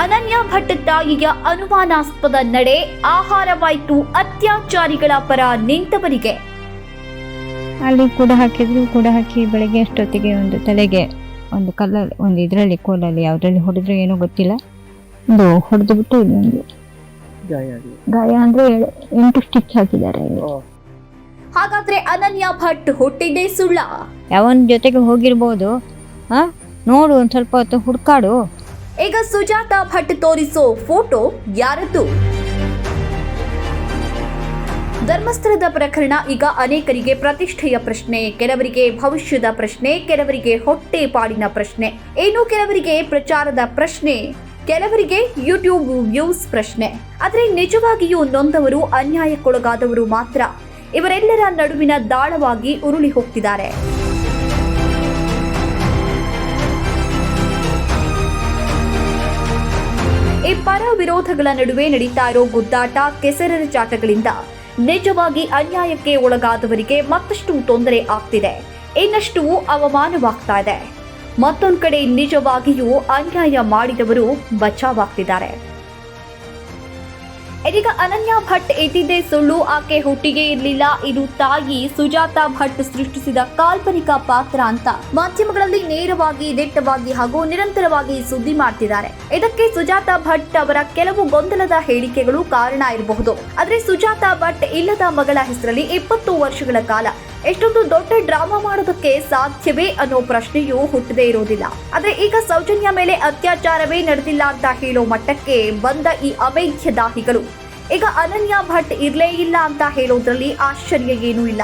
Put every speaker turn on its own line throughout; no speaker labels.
ಅನನ್ಯ ಭಟ್ ತಾಯಿಯ ಅನುಮಾನಾಸ್ಪದ ನಡೆ ಆಹಾರವಾಯಿತು ಅತ್ಯಾಚಾರಿಗಳ ಪರ ನಿಂತವರಿಗೆ.
ಅಲ್ಲಿ ಕೂಡ ಹಾಕಿದ್ರು ಕೂಡ ಹಾಕಿ ಬೆಳಗ್ಗೆ ಅಷ್ಟೊತ್ತಿಗೆ ಒಂದು ತಲೆಗೆ ಒಂದು ಕಲ್ಲಲ್ಲಿ ಒಂದು ಇದರಲ್ಲಿ ಕೋಲಲ್ಲಿ ಯಾವುದ್ರಲ್ಲಿ ಹೊಡೆದ್ರೆ ಏನೋ ಗೊತ್ತಿಲ್ಲ. ಒಂದು ಹೊಡೆದು ಬಿಟ್ಟು ಇನ್ನೊಂದು. ಗಾಯ ಅಂದ್ರೆ ಎಂಟು ಸ್ಟಿಚ್ ಹಾಕಿದ್ದಾರೆ
ಹಾಗಾದ್ರೆ ಅನನ್ಯ ಭಟ್ ಹುಟ್ಟಿದ್ದೇ ಸುಳ್ಳ?
ಯಾವನ ಜೊತೆಗೆ ಹೋಗಿರ್ಬೋದು ಹಾ? ನೋಡು ಒಂದು ಸ್ವಲ್ಪ ಹೊತ್ತು ಹುಡ್ಕಾಡು.
ಈಗ ಸುಜಾತ ಭಟ್ ತೋರಿಸೋ ಫೋಟೋ ಯಾರದ್ದು? ಧರ್ಮಸ್ಥಳದ ಪ್ರಕರಣ ಈಗ ಅನೇಕರಿಗೆ ಪ್ರತಿಷ್ಠೆಯ ಪ್ರಶ್ನೆ, ಕೆಲವರಿಗೆ ಭವಿಷ್ಯದ ಪ್ರಶ್ನೆ, ಕೆಲವರಿಗೆ ಹೊಟ್ಟೆ ಪಾಡಿನ ಪ್ರಶ್ನೆ. ಏನು ಕೆಲವರಿಗೆ ಪ್ರಚಾರದ ಪ್ರಶ್ನೆ, ಕೆಲವರಿಗೆ ಯೂಟ್ಯೂಬ್ ವ್ಯೂಸ್ ಪ್ರಶ್ನೆ. ಆದರೆ ನಿಜವಾಗಿಯೂ ನೊಂದವರು ಅನ್ಯಾಯಕ್ಕೊಳಗಾದವರು ಮಾತ್ರ. ಇವರೆಲ್ಲರ ನಡುವಿನ ದಾಳವಾಗಿ ಉರುಳಿ ಹೋಗ್ತಿದ್ದಾರೆ. ಈ ಪರ ವಿರೋಧಗಳ ನಡುವೆ ನಡೀತಾ ಇರೋ ಗುದ್ದಾಟ ಕೆಸರರ ಚಾಟಗಳಿಂದ ನಿಜವಾಗಿ ಅನ್ಯಾಯಕ್ಕೆ ಒಳಗಾದವರಿಗೆ ಮತ್ತಷ್ಟು ತೊಂದರೆ ಆಗ್ತಿದೆ. ಇನ್ನಷ್ಟು ಅವಮಾನವಾಗ್ತಾ ಇದೆ. ಮತ್ತೊಂದು ಕಡೆ ನಿಜವಾಗಿಯೂ ಅನ್ಯಾಯ ಮಾಡಿದವರು ಬಚಾವಾಗ್ತಿದ್ದಾರೆ ಇದೀಗ ಅನನ್ಯ ಭಟ್ ಎತ್ತಿದ್ದೆ ಸುಳ್ಳು, ಆಕೆ ಹುಟ್ಟಿಗೆ ಇರಲಿಲ್ಲ. ಇದು ತಾಯಿ ಸುಜಾತಾ ಭಟ್ ಸೃಷ್ಟಿಸಿದ ಕಾಲ್ಪನಿಕ ಪಾತ್ರ ಅಂತ. ಮಾಧ್ಯಮಗಳಲ್ಲಿ ನೇರವಾಗಿ, ದಿಟ್ಟವಾಗಿ ಹಾಗೂ ನಿರಂತರವಾಗಿ ಸುದ್ದಿ ಮಾಡ್ತಿದ್ದಾರೆ. ಇದಕ್ಕೆ ಸುಜಾತಾ ಭಟ್ ಅವರ ಕೆಲವು ಗೊಂದಲದ ಹೇಳಿಕೆಗಳು ಕಾರಣ ಇರಬಹುದು. ಆದ್ರೆ ಸುಜಾತಾ ಭಟ್ ಇಲ್ಲದ ಮಗಳ ಹೆಸರಲ್ಲಿ ಇಪ್ಪತ್ತು ವರ್ಷಗಳ ಕಾಲ. ಎಷ್ಟೊಂದು ದೊಡ್ಡ ಡ್ರಾಮಾ ಮಾಡೋದಕ್ಕೆ ಸಾಧ್ಯವೇ ಅನ್ನೋ ಪ್ರಶ್ನೆಯೂ ಹುಟ್ಟದೇ ಇರೋದಿಲ್ಲ. ಆದ್ರೆ ಈಗ ಸೌಜನ್ಯ ಮೇಲೆ ಅತ್ಯಾಚಾರವೇ ನಡೆದಿಲ್ಲ ಅಂತ ಹೇಳೋ ಮಟ್ಟಕ್ಕೆ ಬಂದ ಈ ಅವೈಧ್ಯ ದಾಹಿಗಳು. ಈಗ ಅನನ್ಯ ಭಟ್ ಇರಲೇ ಇಲ್ಲ ಅಂತ ಹೇಳೋದ್ರಲ್ಲಿ ಆಶ್ಚರ್ಯ ಏನೂ ಇಲ್ಲ.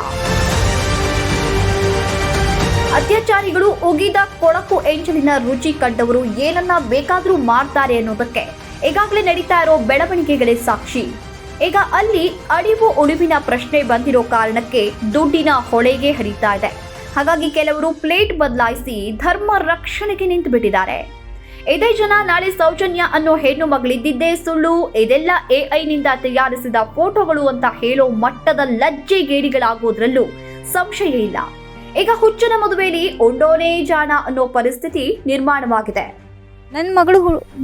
ಅತ್ಯಾಚಾರಿಗಳು ಉಗಿದ ಕೊಳಕು ಎಂಜಲಿನ ರುಚಿ ಕಂಡವರು ಏನನ್ನ ಬೇಕಾದರೂ ಮಾಡ್ತಾರೆ ಅನ್ನೋದಕ್ಕೆ ಈಗಾಗಲೇ ನಡೀತಾ ಇರೋ ಬೆಳವಣಿಗೆಗಳೇ ಸಾಕ್ಷಿ. ಈಗ ಅಲ್ಲಿ ಅಳಿವು ಉಳಿವಿನ ಪ್ರಶ್ನೆ ಬಂದಿರೋ ಕಾರಣಕ್ಕೆ ದುಡ್ಡಿನ ಹೊಳೆಗೆ ಹರಿತಾ ಇದೆ. ಹಾಗಾಗಿ ಕೆಲವರು ಪ್ಲೇಟ್ ಬದಲಾಯಿಸಿ ಧರ್ಮ ರಕ್ಷಣೆಗೆ ನಿಂತು ಬಿಟ್ಟಿದ್ದಾರೆ ಇದೇ ಜನ ನಾಳೆ ಸೌಜನ್ಯ ಅನ್ನೋ ಹೆಣ್ಣು ಮಗಳಿದ್ದಿದ್ದೇ ಸುಳ್ಳು. ಇದೆಲ್ಲ ಎಐನಿಂದ ತಯಾರಿಸಿದ ಫೋಟೋಗಳು ಅಂತ ಹೇಳೋ ಮಟ್ಟದ ಲಜ್ಜೆಗೇಡಿಗಳಾಗೋದ್ರಲ್ಲೂ ಸಂಶಯ ಇಲ್ಲ. ಈಗ ಹುಚ್ಚನ ಮದುವೆಯಲ್ಲಿ ಒಂಡೋನೇ ಜಾಣ ಅನ್ನೋ ಪರಿಸ್ಥಿತಿ ನಿರ್ಮಾಣವಾಗಿದೆ.
ನನ್ನ ಮಗಳು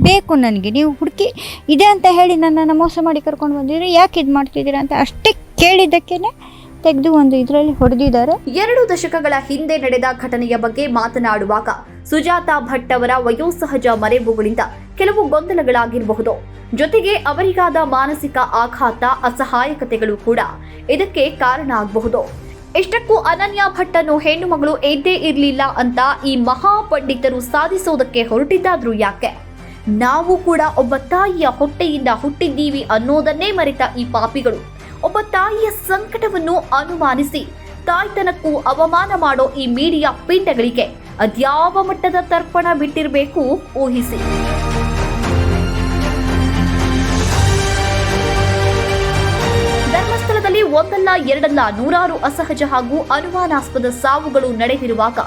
ಬೇಕು ನನಗೆ ನೀವು ಹುಡುಕಿ ಇದೆ ಅಂತ ಹೇಳಿ ನನ್ನನ್ನು ಮೋಸ ಮಾಡಿ ಕರ್ಕೊಂಡು ಬಂದಿದ್ರೆ ಯಾಕೆ ಇದು ಮಾಡ್ತಿದ್ದೀರಾ ಅಂತ ಅಷ್ಟೇ ಕೇಳಿದ್ದಕ್ಕೇನೆ ತೆಗೆದು ಒಂದು ಇದರಲ್ಲಿ ಹೊಡೆದಿದ್ದಾರೆ.
ಎರಡು ದಶಕಗಳ ಹಿಂದೆ ನಡೆದ ಘಟನೆಯ ಬಗ್ಗೆ ಮಾತನಾಡುವಾಗ ಸುಜಾತ ಭಟ್ ಅವರ ವಯೋಸಹಜ ಮರೆವುಗಳಿಂದ ಕೆಲವು ಗೊಂದಲಗಳಾಗಿರಬಹುದು. ಜೊತೆಗೆ ಅವರಿಗಾದ ಮಾನಸಿಕ ಆಘಾತ, ಅಸಹಾಯಕತೆಗಳು ಕೂಡ ಇದಕ್ಕೆ ಕಾರಣ ಆಗಬಹುದು. ಇಷ್ಟಕ್ಕೂ ಅನನ್ಯ ಭಟ್ ಅನ್ನು ಹೆಣ್ಣು ಮಗಳು ಎದ್ದೇ ಇರಲಿಲ್ಲ ಅಂತ ಈ ಮಹಾಪಂಡಿತರು ಸಾಧಿಸೋದಕ್ಕೆ ಹೊರಟಿದ್ದಾದ್ರೂ ಯಾಕೆ? ನಾವು ಕೂಡ ಒಬ್ಬ ತಾಯಿಯ ಹೊಟ್ಟೆಯಿಂದ ಹುಟ್ಟಿದ್ದೀವಿ ಅನ್ನೋದನ್ನೇ ಮರೆತ ಈ ಪಾಪಿಗಳು. ಒಬ್ಬ ತಾಯಿಯ ಸಂಕಟವನ್ನು ಅನುಮಾನಿಸಿ ತಾಯ್ತನಕ್ಕೂ ಅವಮಾನ ಮಾಡೋ ಈ ಮೀಡಿಯಾ ಪಿಂಡಗಳಿಗೆ ಅದ್ಯಾವ ಮಟ್ಟದ ತರ್ಪಣ ಬಿಟ್ಟಿರಬೇಕು ಊಹಿಸಿ. ಧರ್ಮಸ್ಥಳದಲ್ಲಿ ಒಂದಲ್ಲ ಎರಡಲ್ಲ ನೂರಾರು ಅಸಹಜ ಹಾಗೂ ಅನುಮಾನಾಸ್ಪದ ಸಾವುಗಳು ನಡೆದಿರುವಾಗ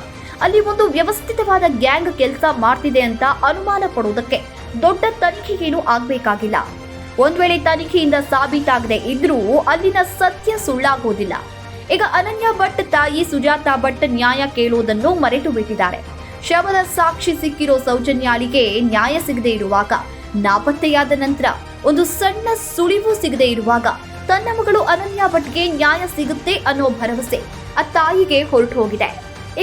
ಅಲ್ಲಿ ಒಂದು ವ್ಯವಸ್ಥಿತವಾದ ಗ್ಯಾಂಗ್ ಕೆಲಸ ಮಾಡ್ತಿದೆ ಅಂತ ಅನುಮಾನ ಪಡುವುದಕ್ಕೆ ದೊಡ್ಡ ತನಿಖೆಗೇನು ಆಗಬೇಕಾಗಿಲ್ಲ. ಒಂದ್ ವೇಳೆ ತನಿಖೆಯಿಂದ ಸಾಬೀತಾಗದೆ ಇದ್ರೂ ಅಲ್ಲಿನ ಸತ್ಯ ಸುಳ್ಳಾಗೋದಿಲ್ಲ. ಈಗ ಅನನ್ಯ ಭಟ್ ತಾಯಿ ಸುಜಾತಾ ಭಟ್ ನ್ಯಾಯ ಕೇಳುವುದನ್ನು ಮರೆತು ಬಿಟ್ಟಿದ್ದಾರೆ. ಶವದ ಸಾಕ್ಷಿ ಸಿಕ್ಕಿರೋ ಸೌಜನ್ಯಾಳಿಗೆ ನ್ಯಾಯ ಸಿಗದೆ ಇರುವಾಗ, ನಾಪತ್ತೆಯಾದ ನಂತರ ಒಂದು ಸಣ್ಣ ಸುಳಿವು ಸಿಗದೆ ಇರುವಾಗ ತನ್ನ ಮಗಳು ಅನನ್ಯ ಭಟ್ಗೆ ನ್ಯಾಯ ಸಿಗುತ್ತೆ ಅನ್ನೋ ಭರವಸೆ ಆ ತಾಯಿಗೆ ಹೊರಟು ಹೋಗಿದೆ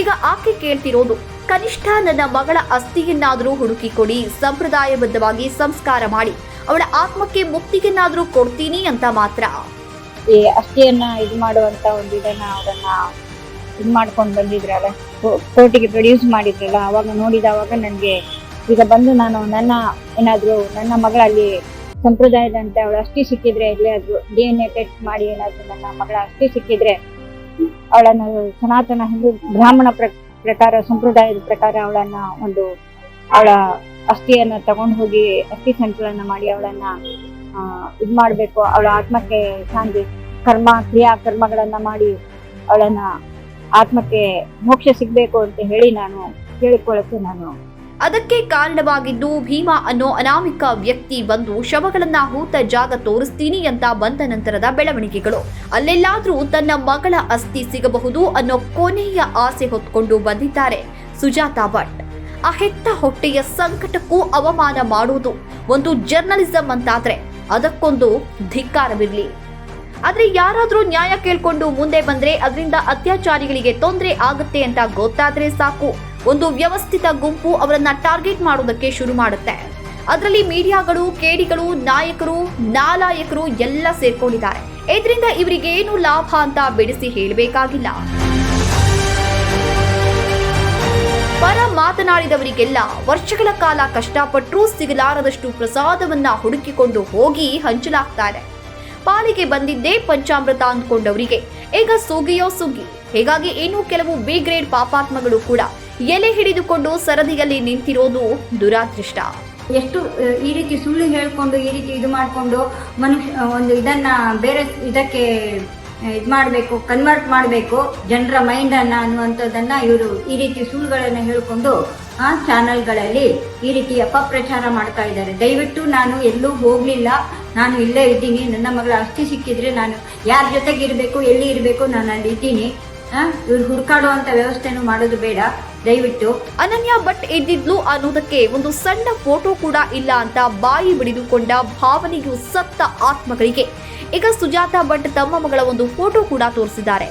ಈಗ ಆಕೆ ಕೇಳ್ತಿರೋದು, ಕನಿಷ್ಠ ನನ್ನ ಮಗಳ ಅಸ್ಥಿಯನ್ನಾದರೂ ಹುಡುಕಿ ಕೊಡಿ ಸಂಪ್ರದಾಯಬದ್ಧವಾಗಿ ಸಂಸ್ಕಾರ ಮಾಡಿ, ಅವಳ ಆತ್ಮಕ್ಕೆ ಮುಕ್ತಿಗೆನ್ನಾದರೂ ಕೊಡ್ತೀನಿ ಅಂತ ಮಾತ್ರ.
ಈ ಅಸ್ಥಿಯನ್ನ ಇದು ಮಾಡುವಂತ ಒಂದು ಇದನ್ನ ಅವರನ್ನ ಇದು ಮಾಡ್ಕೊಂಡು ಬಂದಿದ್ರಲ್ಲ ಕೋರ್ಟಿಗೆ ಪ್ರೊಡ್ಯೂಸ್ ಮಾಡಿದ್ರಲ್ಲ, ಅವಾಗ ನೋಡಿದವಾಗ ನನಗೆ ಈಗ ಬಂದು ನಾನು ನನ್ನ ಏನಾದ್ರು ನನ್ನ ಮಗಳಲ್ಲಿ ಸಂಪ್ರದಾಯದಂತೆ ಅವಳು ಅಸ್ಥಿ ಸಿಕ್ಕಿದ್ರೆ ಎಲ್ಲಿ ಅದು ಡಿ ಎನ್ ಎ ಟೆಸ್ಟ್ ಮಾಡಿ ಏನಾದ್ರು ನನ್ನ ಮಗಳ ಅಸ್ಥಿ ಸಿಕ್ಕಿದ್ರೆ ಅವಳನ್ನು ಸನಾತನ ಹಿಂದೂ ಬ್ರಾಹ್ಮಣ ಪ್ರ- ಪ್ರಕಾರ, ಸಂಪ್ರದಾಯದ ಪ್ರಕಾರ ಅವಳನ್ನ ಒಂದು ಅವಳ ಅಸ್ಥಿಯನ್ನ ತಗೊಂಡು ಹೋಗಿ ಅಸ್ಥಿ ಸಂಕಲನ ಮಾಡಿ ಅವಳನ್ನ ಇದು ಮಾಡಬೇಕು. ಅವಳ ಆತ್ಮಕ್ಕೆ ಶಾಂತಿ, ಕರ್ಮ ಕ್ರಿಯಾ ಕರ್ಮಗಳನ್ನ ಮಾಡಿ ಅವಳನ್ನ ಆತ್ಮಕ್ಕೆ ಮೋಕ್ಷ ಸಿಗ್ಬೇಕು ಅಂತ ಹೇಳಿ ನಾನು ಕೇಳಿಕೊಳ್ಳಕ್ಕೆ ನಾನು.
ಅದಕ್ಕೆ ಕಾರಣವಾಗಿದ್ದು ಭೀಮಾ ಅನ್ನೋ ಅನಾಮಿಕ ವ್ಯಕ್ತಿ ಬಂದು ಶವಗಳನ್ನ ಹೂತ ಜಾಗ ತೋರಿಸ್ತೀನಿ ಅಂತ ಬಂದ ನಂತರದ ಬೆಳವಣಿಗೆಗಳು. ಅಲ್ಲೆಲ್ಲಾದ್ರೂ ತನ್ನ ಮಗಳ ಅಸ್ಥಿ ಸಿಗಬಹುದು ಅನ್ನೋ ಕೊನೆಯ ಆಸೆ ಹೊತ್ಕೊಂಡು ಬಂದಿದ್ದಾರೆ ಸುಜಾತಾ ಭಟ್. ಆ ಹೆತ್ತ ಹೊಟ್ಟೆಯ ಸಂಕಟಕ್ಕೂ ಅವಮಾನ ಮಾಡುವುದು ಒಂದು ಜರ್ನಲಿಸಂ ಅಂತಾದ್ರೆ ಅದಕ್ಕೊಂದು ಧಿಕ್ಕಾರವಿರಲಿ. ಆದ್ರೆ ಯಾರಾದರೂ ನ್ಯಾಯ ಕೇಳ್ಕೊಂಡು ಮುಂದೆ ಬಂದ್ರೆ ಅದರಿಂದ ಅತ್ಯಾಚಾರಿಗಳಿಗೆ ತೊಂದರೆ ಆಗುತ್ತೆ ಅಂತ ಗೊತ್ತಾದ್ರೆ ಸಾಕು. ಒಂದು ವ್ಯವಸ್ಥಿತ ಗುಂಪು ಅವರನ್ನ ಟಾರ್ಗೆಟ್ ಮಾಡೋದಕ್ಕೆ ಶುರು ಮಾಡುತ್ತೆ. ಅದರಲ್ಲಿ ಮೀಡಿಯಾಗಳು, ಕೇಡಿಗಳು, ನಾಯಕರು, ನಾಲಾಯಕರು ಎಲ್ಲ ಸೇರ್ಕೊಂಡಿದ್ದಾರೆ. ಇದರಿಂದ ಇವರಿಗೇನು ಲಾಭ ಅಂತ ಬಿಡಿಸಿ ಹೇಳಬೇಕಾಗಿಲ್ಲ. ಮಾತನಾಡಿದವರಿಗೆಲ್ಲ ವರ್ಷಗಳ ಕಾಲ ಕಷ್ಟಪಟ್ಟರೂ ಸಿಗಲಾರದಷ್ಟು ಪ್ರಸಾದವನ್ನ ಹುಡುಕಿಕೊಂಡು ಹೋಗಿ ಹಂಚಲಾಗ್ತಾರೆ. ಪಾಲಿಗೆ ಬಂದಿದ್ದೇ ಪಂಚಾಮೃತ ಅಂದ್ಕೊಂಡವರಿಗೆ, ಈಗ ಸುಗಿಯೋ ಸುಗ್ಗಿ ಹೀಗಾಗಿ ಇನ್ನೂ ಕೆಲವು ಬಿ ಗ್ರೇಡ್ ಪಾಪಾತ್ಮಗಳು ಕೂಡ ಎಲೆ ಹಿಡಿದುಕೊಂಡು ಸರದಿಯಲ್ಲಿ ನಿಂತಿರೋದು ದುರಾದೃಷ್ಟ.
ಎಷ್ಟು ಈ ರೀತಿ ಸುಳ್ಳು ಹೇಳ್ಕೊಂಡು, ಈ ರೀತಿ ಇದು ಮಾಡಿಕೊಂಡು ಮನುಷ್ಯ, ಒಂದು ಇದನ್ನ ಬೇರೆ, ಇದಕ್ಕೆ ಇದು ಮಾಡಬೇಕು ಕನ್ವರ್ಟ್ ಮಾಡಬೇಕು, ಜನರ ಮೈಂಡನ್ನು ಅನ್ನುವಂಥದ್ದನ್ನು ಇವರು ಈ ರೀತಿ ಸುಳ್ಳುಗಳನ್ನು ಹೇಳಿಕೊಂಡು ಆ ಚಾನಲ್ಗಳಲ್ಲಿ ಈ ರೀತಿ ಅಪಪ್ರಚಾರ ಮಾಡ್ತಾ ಇದ್ದಾರೆ. ದಯವಿಟ್ಟು ನಾನು ಎಲ್ಲೂ ಹೋಗಲಿಲ್ಲ. ನಾನು ಇಲ್ಲೇ ಇದ್ದೀನಿ. ನನ್ನ ಮಗಳ ಅಸ್ಥಿ ಸಿಕ್ಕಿದ್ರೆ ನಾನು ಯಾರ ಜೊತೆಗೆ ಇರಬೇಕು, ಎಲ್ಲಿ ಇರಬೇಕು, ನಾನು ಅಲ್ಲಿ ಇದ್ದೀನಿ. ಇವ್ರು ಹುಡ್ಕಾಡುವಂಥ ವ್ಯವಸ್ಥೆನೂ ಮಾಡೋದು ಬೇಡ. ದಯವಿಟ್ಟು.
ಅನನ್ಯ ಭಟ್ ಇದ್ದಿದ್ಲು ಅನ್ನೋದಕ್ಕೆ ಒಂದು ಸಣ್ಣ ಫೋಟೋ ಕೂಡ ಇಲ್ಲ ಅಂತ ಬಾಯಿ ಬಿಡಿದುಕೊಂಡ ಭಾವನೆಯು ಸತ್ತ ಆತ್ಮಗಳಿಗೆ. ಈಗ ಸುಜಾತ ಭಟ್ ತಮ್ಮ ಮಗಳ ಒಂದು ಫೋಟೋ ಕೂಡ ತೋರಿಸಿದ್ದಾರೆ.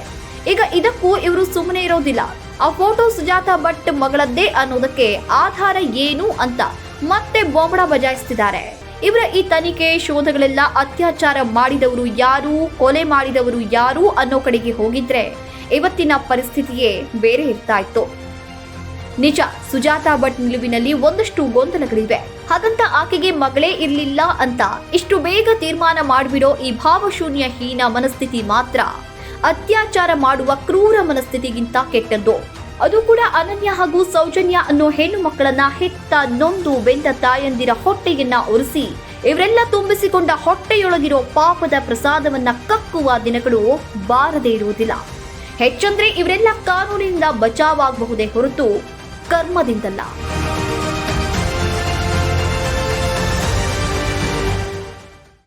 ಈಗ ಇದಕ್ಕೂ ಇವರು ಸುಮ್ಮನೆ ಇರೋದಿಲ್ಲ. ಆ ಫೋಟೋ ಸುಜಾತ ಭಟ್ ಮಗಳದ್ದೇ ಅನ್ನೋದಕ್ಕೆ ಆಧಾರ ಏನು ಅಂತ ಮತ್ತೆ ಬೊಂಬಡ ಬಜಾಯಿಸ್ತಿದ್ದಾರೆ. ಇವರ ಈ ತನಿಖೆ, ಶೋಧಗಳೆಲ್ಲ ಅತ್ಯಾಚಾರ ಮಾಡಿದವರು ಯಾರು, ಕೊಲೆ ಮಾಡಿದವರು ಯಾರು ಅನ್ನೋ ಕಡೆಗೆ ಹೋಗಿದ್ರೆ ಇವತ್ತಿನ ಪರಿಸ್ಥಿತಿಯೇ ಬೇರೆ ಇರ್ತಾ ಇತ್ತು. ನಿಜ, ಸುಜಾತಾ ಭಟ್ ನಿಲುವಿನಲ್ಲಿ ಒಂದಷ್ಟು ಗೊಂದಲಗಳಿವೆ. ಹಾಗಂತ ಆಕೆಗೆ ಮಗಳೇ ಇರಲಿಲ್ಲ ಅಂತ ಇಷ್ಟು ಬೇಗ ತೀರ್ಮಾನ ಮಾಡಿಬಿಡೋ ಈ ಭಾವಶೂನ್ಯ ಹೀನ ಮನಸ್ಥಿತಿ ಮಾತ್ರ. ಅತ್ಯಾಚಾರ ಮಾಡುವ ಕ್ರೂರ ಮನಸ್ಥಿತಿಗಿಂತ ಕೆಟ್ಟದ್ದು. ಅದು ಕೂಡ ಅನನ್ಯ ಹಾಗೂ ಸೌಜನ್ಯ ಅನ್ನೋ ಹೆಣ್ಣು ಮಕ್ಕಳನ್ನ ಹೆತ್ತ ನೊಂದು ಬೆಂದ ತಾಯಂದಿರ ಹೊಟ್ಟೆಯನ್ನ ಒರೆಸಿ, ಇವರೆಲ್ಲ ತುಂಬಿಸಿಕೊಂಡ ಹೊಟ್ಟೆಯೊಳಗಿರೋ ಪಾಪದ ಪ್ರಸಾದವನ್ನ ಕಕ್ಕುವ ದಿನಗಳು ಬಾರದೇ ಇರುವುದಿಲ್ಲ. ಹೆಚ್ಚಂದ್ರೆ ಇವರೆಲ್ಲ ಕಾನೂನಿನಿಂದ ಬಚಾವಾಗಬಹುದೇ ಹೊರತು ಕರ್ಮದಿಂದಲ್ಲ.